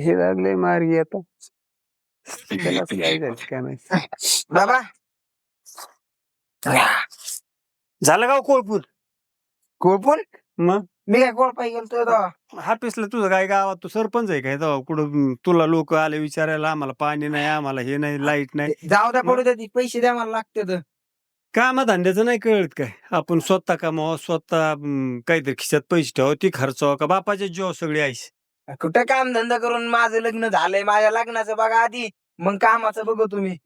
हे लागले त्याला असं काय बाबा झालं का कोळपूर कोळपून मग मी काय कोळपाई गेलतो तेव्हा. हापिसला तुझं काय गावात तू सरपंच आहे काय तेव्हा कुठं तुला लोक आले विचारायला आम्हाला पाणी नाही आम्हाला हे नाही लाइट नाही जाऊ द्या पडू द्या ती पैसे द्या मला लागते तर कामा धंद्याचं नाही कळत काय आपण स्वतः कमावं स्वतः काहीतरी खिशात पैसे ठेवा ती खर्चावं का बापाच्या जीव सगळी आईस कुठं काम धंदा करून माझं लग्न झालंय माझ्या लग्नाचं बघा आधी मग कामाचं बघू तुम्ही.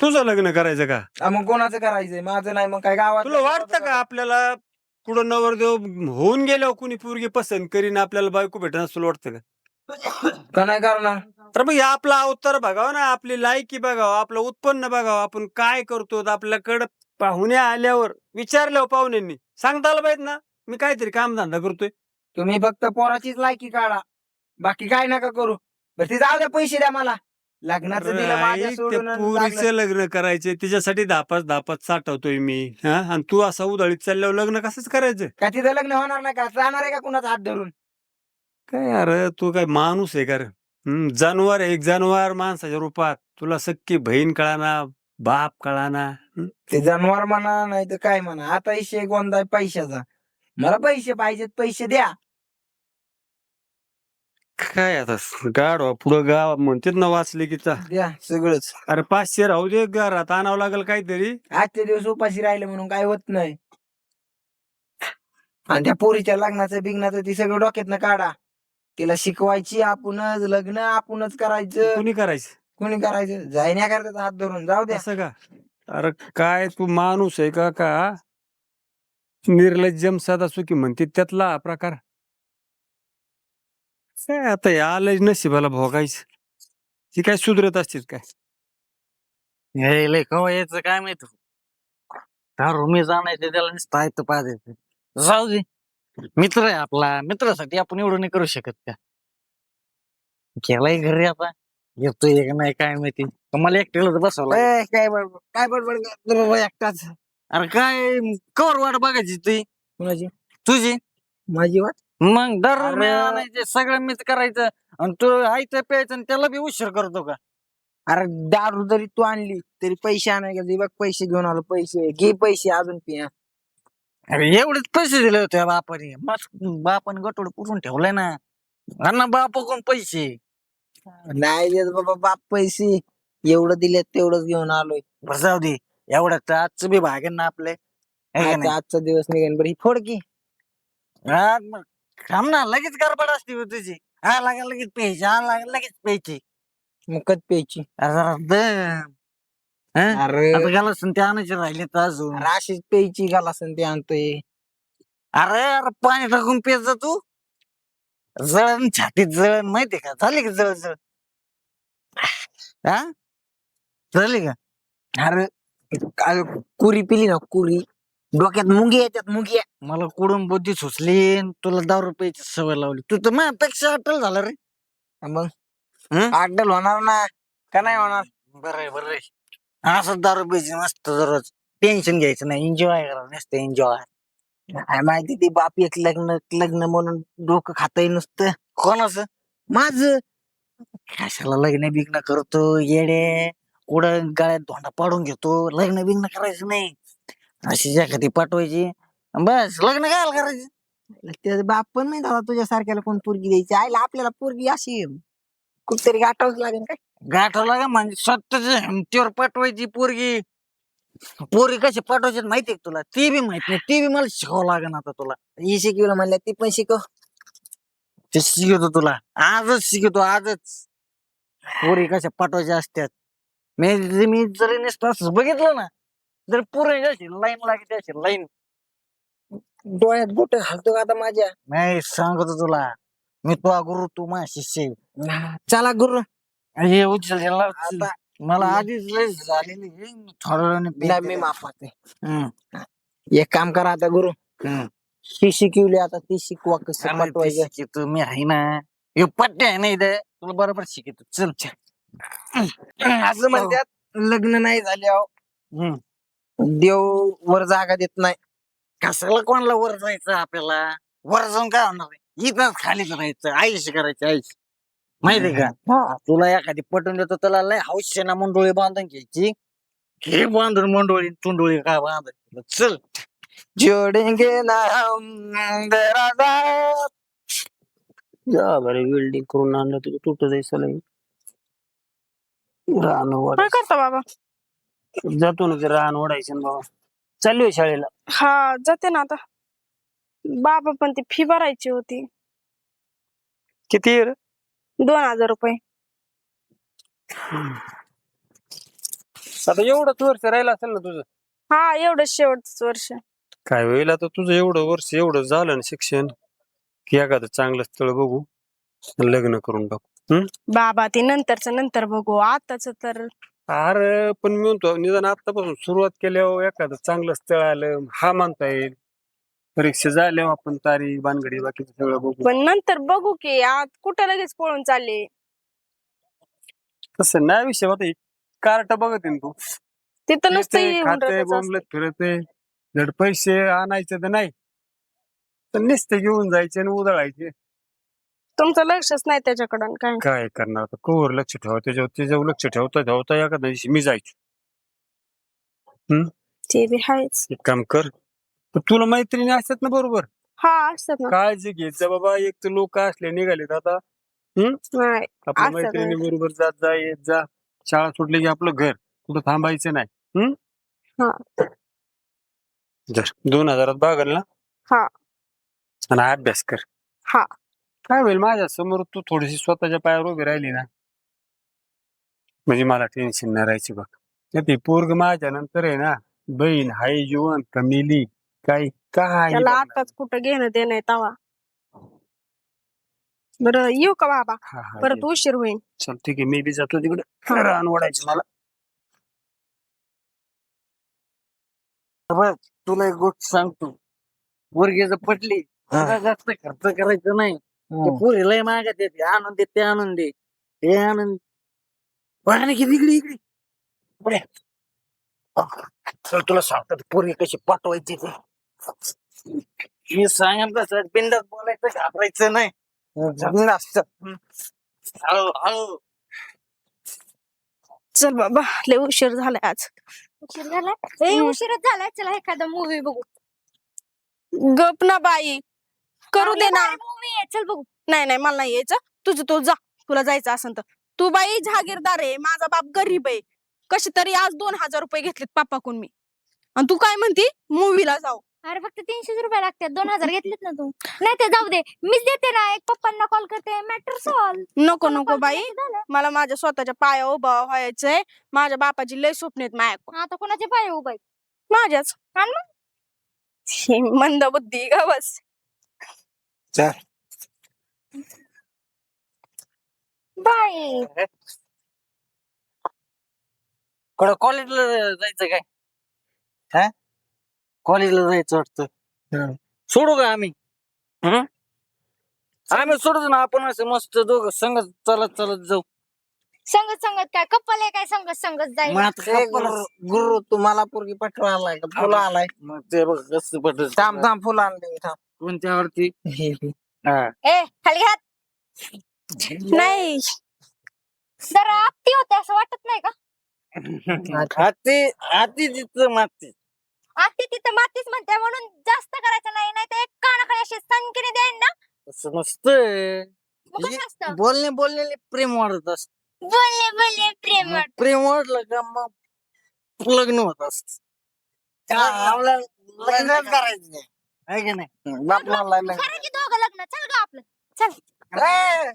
तुझं लग्न करायचं का? आ, मग कोणाचं करायचंय? माझं नाही मग काय गावात तुला वाटतं का आपल्याला कुठं नवरदेव होऊन गेल्यावर कुणी पोरगी पसंत करीन आपल्याला बायको भेटणार तुला वाटतं का? का नाही करणार? तर मग हे आपला अवतार बघावं ना आपली लायकी बघावं आपलं उत्पन्न बघावं आपण काय करतो आपल्याकडं पाहुणे आल्यावर विचारल्यावर पाहुण्यांनी. सांगता आलं पाहिजे ना मी काहीतरी कामधंदा करतोय. तुम्ही फक्त पोराचीच लायकी काढा. बाकी काय नका करू. बरं ते जाऊ द्या पैसे द्या मला. लग्नाचं दिलं माझ्या ऐक, सोडून त्या आणि पोरीचं लागलं. लग्न करायचे तिच्यासाठी धापाच धापाच साठवतोय मी. हा? आणि तू असा उधळीत चालल्यावर लग्न कसंच करायचं? का तिथं लग्न होणार नाही का? जाणार आहे का कुणाचा हात धरून? काय अरे तू काय माणूस आहे का रे? हम्म, जानवर आहे, एक जानवर माणसाच्या रूपात. तुला सक्की बहीण कळाना बाप कळाना. हम्म? ते जनावर म्हणा नाही तर काय म्हणा. आता इशे आहे पैशाचा. मला पैसे पाहिजेत पैसे द्या. काय आता? गाडवा पुढं गाव म्हणतात ना वाचले की चा. द्या सगळंच. अरे पाचशे राहू दे घरात आणावं लागेल काहीतरी. आजचे दिवस उपाशी राहिले म्हणून काय होत नाही. आणि त्या पोरीच्या लग्नाचं बिग्नाचं ती सगळं डोक्यातनं काढा. तिला शिकवायची आपणच लग्न आपणच करायचं. कोणी करायचं? कोणी करायचं? जायण्या करतात हात धरून. जाऊ द्या. असं का? अरे काय तू माणूस आहे का का? निर्लज्जम सदा सुखी म्हणते त्यातला हा प्रकार. काय आता या आलंय नशिबाला भोगायचं. ती काय सुधरत असतील काय? हे लय कवा यायचं काय माहीत? दारू मी जाणायचं त्याला नुसतं ऐकतं पाहायचं जाऊ दे. मित्र आहे आपला. मित्रासाठी आपण एवढं नाही करू शकत का? गेलाय घरी आता. येतोय का नाही काय माहिती. का मला एकट्याला बसवलं ए, काय बडबड? काय बडबड करतो बाबा एकटाच. अरे काय? कवर वाट बघायची तुझी? कुणाची? तुझी? माझी वाट? मग दारू मी अरे. आणायचे सगळं मीच करायचं. आणि तू आयतं प्यायचं आणि त्याला बी उशीर करतो का? अरे दारू जरी तू आणली तरी पैसे आणाय गेले. बघ पैसे घेऊन आलो पैसे. घे पैसे अजून पिया अरे एवढेच पैसे दिले होते बापाने. मस्त बापाने गटोड पुरून ठेवलाय ना. अण्णा बापाकडून पैसे. नाही देत बाबा बाप पैसे. एवढं दिलेत तेवढंच घेऊन आलोय. बरं जाऊ दे. एवढं तर आजचं बी भागेन ना आपले. है का आता नाही? आजचा दिवस निघेन. बरं ही फोड की हा, मग. थांब ना लगेच गडबड असते बा तुझी. हा लागा लगेच प्यायची. हा लागा लगेच प्यायची. मग कत प्यायची. अरे जरा दम. हा? अरे. आता गेला आणायचे राहिले तर अजून. अरे अशीच प्यायची गालासन ते आणतोय. अरे अरे पाणी टाकून पेत जा तू. जळण छातीत जळण माहितीये का? झाली का जळ जळ हा? झाली का? अरे काय कुरी पिली ना कुरी. डोक्यात मुंगी येतात मुंगी मला कुडून बुद्धी सुचली न तुला दारू रुपयाची सवय लावली. तू तर माझ्यापेक्षा अटल झाला रे. मग? हं? अड्डल होणार ना? का नाही होणार? बरं आहे बरं आहे. असं दारू प्यायची मस्त दररोज टेन्शन घ्यायचं नाही. एन्जॉय करा नुसतं एन्जॉय माहिती ते बाप एक लग्न लग्न म्हणून डोकं खाताय नुसतं. कोणाचं? माझ. कशाला लग्न बिग्न करतो येडे. कुठं गळ्यात धोंडा पाडून घेतो. लग्न बिग्न करायचं नाही. अशी एखादी पाठवायची. बस लग्न काय करायचं? ते बाप पण नाही दादा तुझ्या सारख्याला कोण पोरगी द्यायची. आईला आपल्याला पोरगी अशी कुठतरी गाठावंच लागेल काय? गाठवला का म्हणजे स्वतःच्या हिमतीवर पाठवायची पोरगी. पोरी कशी पाठवायची माहितीये का तुला? ती बी माहीत नाही. ती बी मला शिकावं लागेल आता तुला. ही शिकवलं म्हणल्या ती पण शिकव. ते शिकवतो तुला. आजच शिकवतो आजच. पोरी कशा पाठवायच्या असतात मी मी जरी नुसतं असं बघितलं ना जर पुरे अशी लाईन लागते अशी लाईन डोळ्यात बोट घालतो का आता माझ्या नाही सांगतो तुला मी तो गुरु तू माझ्या शिष्य आहे. चला गुरु हे उचल. आता मला आधीच लय झालेली आहे. मी थोड्या वेळाने नाही. मी माफाते हम्म, एक काम करा आता गुरु हम्म. ही शिकवली आता ती शिकवा कसं ते शिकवतो मी आहे ना हे पट्टे आहे ना इथे तुला बरोबर शिकवतो चल असं म्हणतात लग्न नाही झाले अहो. हम्म. देव वर जागा देत नाही. कशाला कोणाला वर जायचं आपल्याला? वर जाऊन काय होणार आहे? इथंच खालीच राहायचं आईशी करायची आईशी माहिती का? तुला एखादी पटून देतो त्याला लय हौशे ना मंडोळी बांधून घ्यायची. घे बांधून मंडोळी तुंडोळी काय बांधायची चल. जोडेंगे ना हम तेरा साथ. जा बरे बिल्डिंग करून आणलं तुझं तुटत जायचं रान काय करता बाबा? जातो ना ते रान ओढायचं ना बाबा चाललोय शाळेला. हा जाते ना आता. बाबा पण ती फी भरायची होती. किती आहे रे? दोन हजार रुपये. आता एवढंच वर्ष राहिलं असेल ना तुझं? हा एवढं शेवटच वर्ष. काय होईल आता तुझं एवढं वर्ष एवढं झालं ना शिक्षण. की एखादं चांगलं स्थळ बघू. लग्न करून टाकू. बाबा ते नंतरच नंतर बघू. आताच तर अरे पण मी म्हणतो निदान आतापासून सुरुवात केल्यावर एखादं चांगलं स्थळ आलं हा म्हणता येईल. परीक्षा झाल्यावर आपण तारीख बानगडी बाकीचं सगळं बघू. पण नंतर बघू की आज कुठं लगेच पळून चालले? तसं नाही विषय होता कार्ट बघत आहे ना तू. तिथं नसतं येऊन रहायचं बोंबलत. फिरतय. जर पैसे आणायचे तर नाही. तर नुसते घेऊन जायचे आणि उधळायचे. तुमचं लक्षच नाही त्याच्याकडं आणि काय? काय करणार? आता कवर लक्ष ठेवा त्याच्यावर त्याच्यावर लक्ष ठेवता ठेवता एखाद्या दिवशी मी जायचो. ते बी आहेच. एक काम कर पण तुला मैत्रिणी असतात ना बरोबर? हा असतात ना. काळजी घे जा बाबा एक तर लोक असले निघालेत आता. नाही आपल्या असतात मैत्रिणी. बरोबर जात जा येत जा. शाळा सुटली की आपलं घर कुठं थांबायचं नाही. हा. जर दोन हजारात बागल ना? हा. आणि अभ्यास कर. हा. काय होईल माझ्यासमोर तू थोडीशी स्वतःच्या पायावर उभी राहिली ना? म्हणजे मला टेन्शन नाही राहायची बघ. नाही ते पोरग माझ्या नंतर आहे ना बहीण हाय जीवन कमिली काही काय त्याला आताच कुठं घेणं देणं आहे तवा. बरं येऊ का बाबा? परत उशीर होईल चल ठीक आहे मी बी जातो तिकडे. रान ओढायचं मला. बघ तुला एक गोष्ट सांगतो. पोरगी जर पटली जास्त खर्च करायचं नाही. ते पोरी लय मागत येते आणून दे ते आणून दे. हे आणून पाणी किती इकडे इकडे. पुढे. चल तुला सांगतो ते पोरगी कशी पाठवायची ते. मी सांगत तसं बिंदात बोलायचं घाबरायचं नाही. बिनधास्त. हळू हळू. चल बाबा लय उशीर झालाय आज. उशीर झालाय? ए हम्म. उशीरच झालाय. चला एखादा मूवी बघू. गप ना बाई. करू दे ना. मूवी आहे. चल बघू. नाही नाही मला नाही यायचं. तुझं तू जा. तुला जायचं असेल तर. तू बाई जहागीरदार आहे. माझा बाप गरीब आहे. कशी तरी आज दोन हजार रुपये घेतलेत पापाकडून मी. आणि तू काय म्हणती? मूवीला जाऊ. अरे फक्त तीनशेच रुपये लागतात. दोन हजार घेतलेत ना तू. नाही ते जाऊ दे. मीच देते ना. एक पप्पांना कॉल करते. मॅटर सॉल्व नको नको बाई. मला माझ्या स्वतःच्या पाया उभा व्हायचंय. माझ्या बापाची लय स्वप्न आहेत माझ्या आता कोणाचे पाय उभा माझ्याच. मग? ही मंद बुद्धी का बस. बाई कुठं कॉलेजला जायचं काय हा कॉलेजला जायचं वाटतं सोडू का आम्ही हं? आम्ही सोडतो ना आपण असं मस्त दोघं संगत चालत चालत जाऊ संगत संगत काय कप्पल आहे काय संगत संगत जाईल मग आता काय? गुरु तुम्हाला पोरगी पटवा आलाय का फुलं आलाय मग ते बघ कसं पटत थांब थांब फुलं आणले थांब कोणत्यावरती हे, हे. हा. ए खाली हात. नाही. जरा आपती होते असं वाटत नाही का? हाती हाती तिथं माती. आती तिथं मातीच म्हणते म्हणून जास्त करायचं नाही नाही तर एक कानाखाली अशी संकीने देईन ना. तसं नसतं मग कसं असतं? बोलणे बोलण्याने प्रेम वाढत असत. बोलले बोलले प्रेम प्रेम वाढलं का मग लग्न होत असत. लग्नच करायचं. नाही. आहे की नाही? बाप म्हणलाय लग्न. खरं की दोघं लग्न? चल ग आपलं. चल. काय?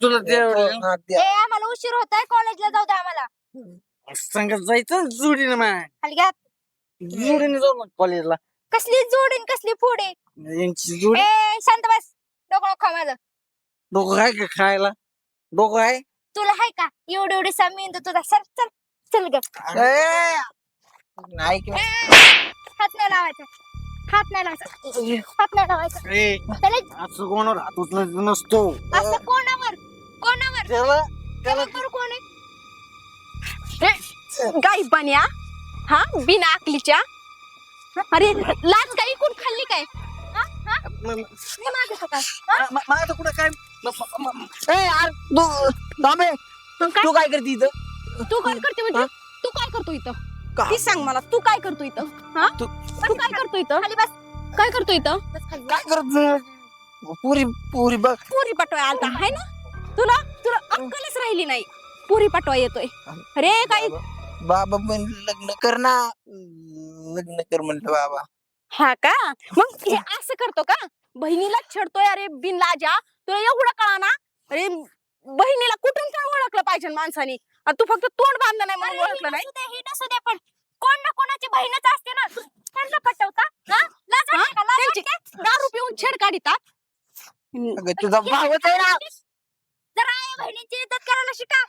तुला ते. ए आम्हाला उशीर होत आहे कॉलेजला जाऊ दे आम्हाला. संगत जायचं जोडीने माय खाली घ्या. जोडीने जाऊ कॉलेजला. कसली जोडीन कसली पुढे यांची जोडी. ए शांत बस. डोकं नको खाऊ माझं. दोघं आहे का खायला? दोघं आहे तुला हाय का? एवढी एवढी तर तुझा. सर चल. चल ग. ए, नाही की हात नाही लावायचा. हात नाही लावायचा. हात नाही लावायचा. ए, त्याला असं कोणावर हात उचलायचं नसतो. असं कोणावर? कोणावर? त्याला त्याला कोणावर कोण आहे? गाई बन्या हा बिना आकलीच्या. अरे लाच गाई कोण खाल्ली काय? हा? हा? म- हे माझं का काय? म- म- माझं कुठं काय? म- म- म- ए यार तू मग काय? तू काय करते इथं? तू काय करते म्हणजे? तू काय करतो इथं? का? ती सांग मला तू काय करतो इथं? हा? तू- तू काय करतो इथं? खाली बस. काय करतो इथं. काय करत पुरी पुरी बघ. पुरी पाटवाय आलता. हाय ना? तुला तुला अक्कलच राहिली नाही. पुरी पाटवा येतोय. अरे काही बाबा पण लग्न कर ना. लग्न कर म्हणलं बाबा. हा का? मग हे असं करतो का? बहिणीला छेडतोय अरे बिन लाजा तुला एवढं कळा ना? अरे बहिणीला कुठून पण ओळखलं पाहिजे माणसाने? आणि तू फक्त तोंड बांधलं नाही म्हणून ओळखलं ही नाही ही नसू दे पण कोण ना कोणाची बहीणच असते ना? त्यांना पटवता? हा? लाज हा? वाटते का? लाज त्यांची वाटते? दारू पिऊन छेड काढितात? अगं तुझा भावच आहे ना. जरा आई बहिणीची इज्जत करायला शिका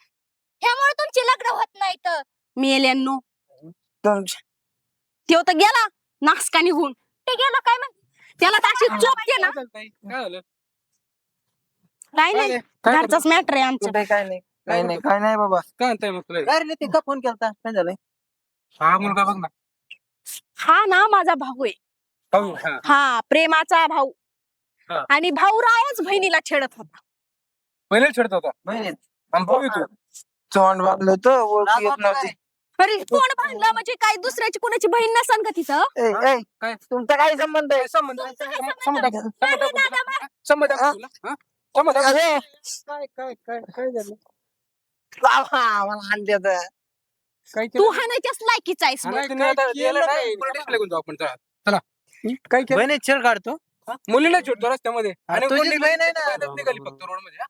ह्यामुळे तुमची लग्न होत नाही तर. मेल्यांनो तुमच्या- तो तर गेला नासका निघून ते गेलं काय मग त्याला तर अशी ना. काय झालं? काय नाही. काय घरचाच मॅटर आहे आमच्या कुठे काय नाही. काय नाही काय नाही बाबा. काय म्हणताय मग तुला काय रे नितीन का फोन केलता काय झालंय? हा मुलगा बघ ना. हा ना माझा भाऊ आहे. हा. हा प्रेमाचा भाऊ. हा. आणि भाऊरावच बहिणीला छेडत होता. पहिले छेडत होता? बहिणी आणि भाऊ येतो तोंड बांधलं होतं ओळख येत नव्हती. अरे कोण बांधलं म्हणजे काय? दुसऱ्याची कोणाची बहीण नसन का तिथं? ए, ए, काय? तुमचा काय संबंध आहे? संबंध संबंध संबंध? दाखव, संबंध दाखव तुला. संबंध दाखव तुला, हा? संबंध दाखव. अरे. काय काय काय काय झालं? होतं. काय तू केलं? हाणायच्याच लायकीचा आहेस हा, बघ. नाही, तुम्ही आता गेलं नाही? police station ला घेऊन जाऊ आपण चला. चला. काय केलं? बहिणी छेड काढतो. मुलीला छेडतो रस्त्यामध्ये. आणि तुझीच कोण बहीण आहे ना. निघाली- निघाली फक्त रोडमध्ये हा?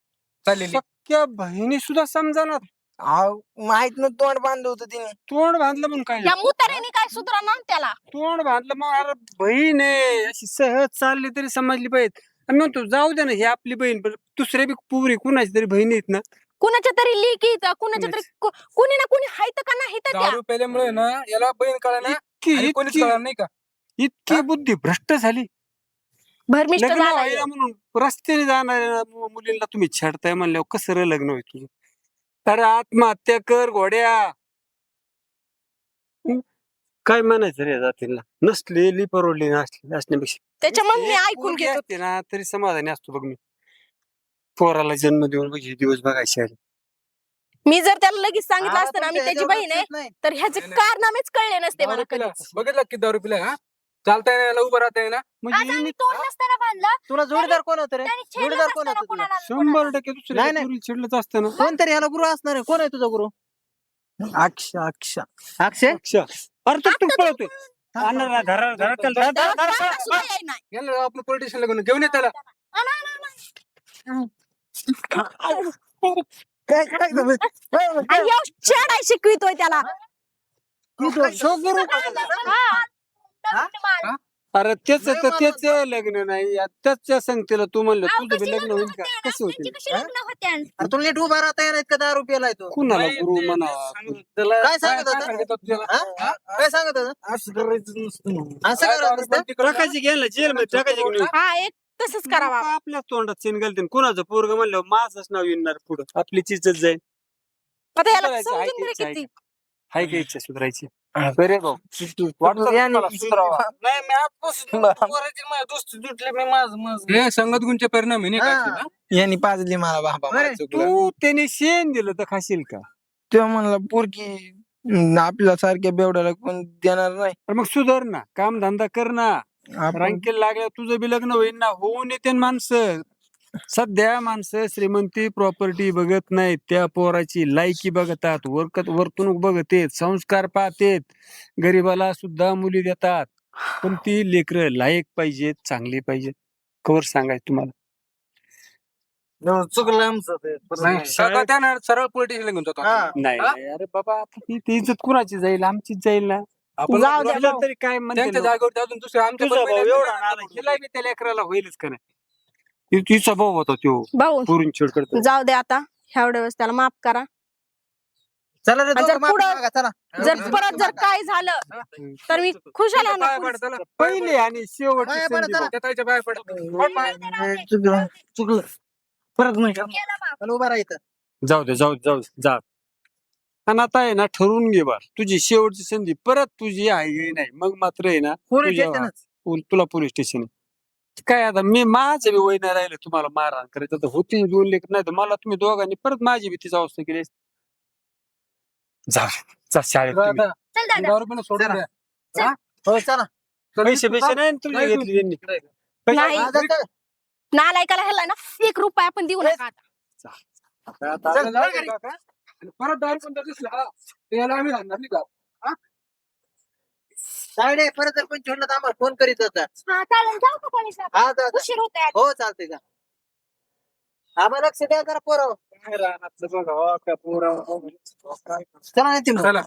चाललेली. सख्या बहिणी सुद्धा समजाणार. अहो, माहीत न तोंड बांधलं होतं तिने. तोंड बांधलं म्हणून काय? या झालं? मुताऱ्याने काय सुधरा ना त्याला? तोंड बांधलं मग अरे बहीण आहे अशी सहज चालली तरी समजली पाहिजे. आणि म्हणतो जाऊ दे ना ही आपली बहीण पण दुसऱ्या बी पुरी कुणाची तरी बहीण आहेत ना? कुणाच्या तरी लेकीचा कुणाच्या तरी कु- कुणी ना कुणी हायत का नाही तर त्या दारू पेल्यामुळे ना याला बहीण कळा ना इतकी कोणीच इतकी कळणार नाही का? इतकी बुद्धी भ्रष्ट झाली. भरमिष्ट लग्न झालाय. व्हायला म्हणून रस्त्याने जाणाऱ्या मु- मुलींना तुम्ही छेडताय म्हणल्यावर कसं रे लग्न होईल? तुझं अरे आत्महत्या कर घोड्या. हं? काय म्हणायचं रे जातीला नसलेली परवडली नसली असण्यापेक्षा. त्याच्यामुळे मी ऐकून पोरगी घेतो असते ना तरी समाधानी असतो बघ मी. पोराला जन्म देऊन बघ हे दिवस बघायचे आले. मी जर त्याला लगेच सांगितलं असतं ना मी त्याची बहीण आहे. तर ह्याचे. कारनामेच कळले नसते मला बघितलं की दारू पिला हा? चालता येणार उभं राहता येणार. आज म्हणजे आम्ही यांनी तोंड नसताना बांधलं तुला जोडीदार कोण होतं रे? त्यांनी जोडीदार कोण असताना होतं? तुला? कुणाला शंभर टक्के नाही, नाही. चिडलंच असतं ना. कोणतरी ह्याला गुरु असणार आहे? कोण आहे तुझा गुरु? अक्षा अक्षा. अक्षय अक्षा. अरे तो तू पळतोय. आणणार ना घरा घरात त्याला धर, धर, धर, मला धर, सुद्धा धर. याय नाही. याला आपण घेऊन घेऊन ये त्याला. काय काय झालं? काय झालं? आणि ह्यो छेडाय शिकवितोय त्याला. अरे त्याच नाही तर त्याच लग्न नाही. त्याच्या संगतीला तू म्हणलं तुझं बी लग्न होईल का? कसं होतील त्यांची होते अरे तुला नीट उभा राहता येणार का दारू प्यालाय तो. कुणाला गुरु म्हणावा? काय सांगत होता? हा? काय सांगत होता? असं करायचं नसतं. असं करत नसतं? टाकायची गेला जेल मध्ये टाकायची घेऊन हा एक तसंच करावा. आपल्या तोंडात चेन घालते कुणाचं पोरग म्हणलं माझंच नाव येणार पुढं. आपली चिचच जाईल. आता याला सुधारायचं, समजून तरी की किती. हाय का इच्छा सुधारायची. बरे भाऊ. वाटतं याने तुम्हाला सुधारावा. नाही मी आजपासून पोराची माझी दोस्ती तुटली मी माझं माझं. हे संगत गुणचे परिणाम आहे नाही का हा. यांनी पाजली मला बाबा चुकलं. तू त्याने शेण दिलं तर खाशील का? तेव्हा म्हणला पोरकी हम्म, आपल्या सारख्या बेवड्याला कोण देणार नाही. तर मग सुधार ना. काम धंदा कर ना. आपण रांकेल लागल्या तुझं बी लग्न होईल ना. होऊन येते ना माणसं. सध्या माणसं श्रीमंती प्रॉपर्टी बघत नाहीत. त्या पोराची लायकी बघतात. वर्क वर्तणूक बघतेत. संस्कार पाहतेत. गरीबाला सुद्धा मुली देतात. पण ती लेकरं लायक पाहिजेत चांगली पाहिजेत. कवर सांगायचं तुम्हाला. चुकलं आमचं ते. परत नाही. सगळं त्यानं सरळ पोलिटिशियन घेऊन जातो हा. नाही हा? नाही, अरे बाबा आता ती ती इज्जत कुणाची जाईल? आमचीच जाईल ना. आपण जाऊ द्या तुला भाऊ. तरी काय म्हणते त्यांच्या लोक? जागेवरती अजून दुसरे आमच्या तुझा भाऊ एवढा बी त्या लेकराला होईलच का नाही ति- तिचा भाऊ होता तो भाऊ पुरून छेड करतो जाऊ दे आता ह्या वेळेस त्याला माफ करा चला रे आणि दोघं जर माफी पुढं- मागा, चला जर परत जर काय झालं तर मी ना पड, चला. पहिले आणि शेवटची संधी. भाऊ. पड. ए, चुकलं चुकलं परत नाही करणार. केलं माफ. चला उभा राहायचं जाऊ दे जाऊ दे, जाऊ दे, जा आणि आता आहे ना ठरवून घे बा तुझी शेवटची संधी परत तुझी आहे नाही मग मात्र आहे ना पोलीस तुझ्या- स्टेशनच. पोल- तुला पोलीस स्टेशन काय आता मी माझं बी वय नाही राहिलं तुम्हाला मारहाण करायचं तर होती दोन लेख नाही तर मला तुम्ही दोघांनी परत माझी बी तिचा अवस्था केली असती. जा जा शाळेत तुम्ही. दादा, चल दादा दारू पण सोडून चला. द्या. हो चला पैसे पैसे नाही ना तुमचे नाही, घेतले त्यांनी नाही. जा, चल. नालायकाला ह्याला ना एक रुपया पण देऊ नका आता. आणि परत दिसला हा त्याला आम्ही घालणार नाही साडे परत जर पण ठेवलं तर आम्हाला फोन करीत होता हा चालेल जाऊ का कॉलेजला हा जा, जा. उशीर होतोय हो चालतंय का आम्हाला लक्ष द्या जरा पोरं. काय रानातलं बघा, हो, काय पोरं. चला ना तुम्ही चला.